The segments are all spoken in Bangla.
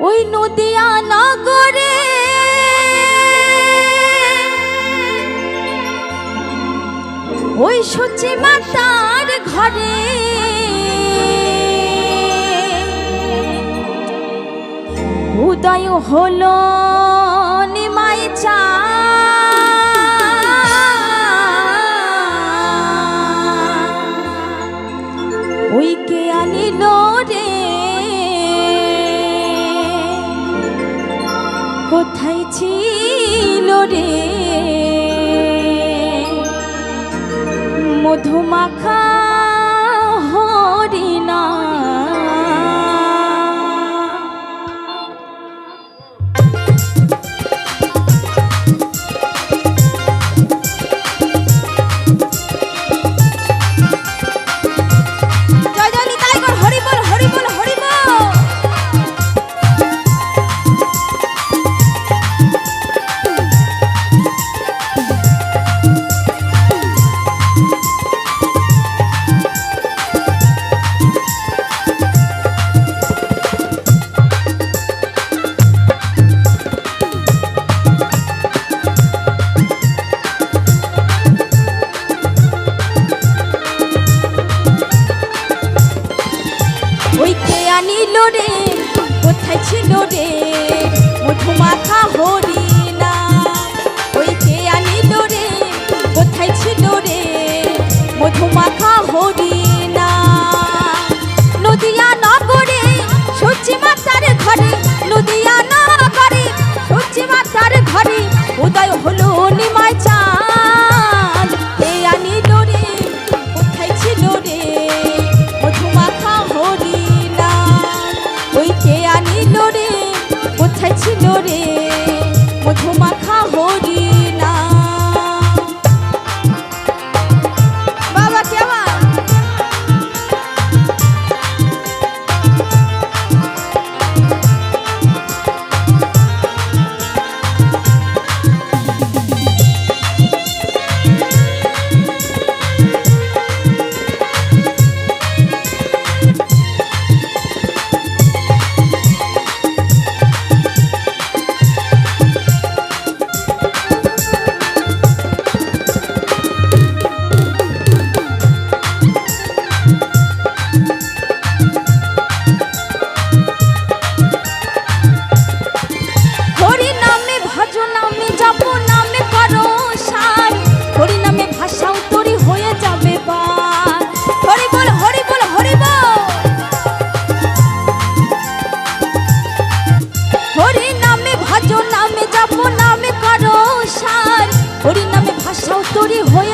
ওই নদিয়া নগরে। ওই সচি মাতার ঘরে। উদয় হলো নিমাই চা। ওই কে আনিলো ছিল রে। মধুমাখা রে, কোথায় ছিল রে? মুঠু মাথা হরি না। ওই কে আনিল রে, কোথায় ছিল রে? মধু মাথা সুন্দরী হয়ে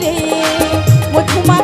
রে মধুমা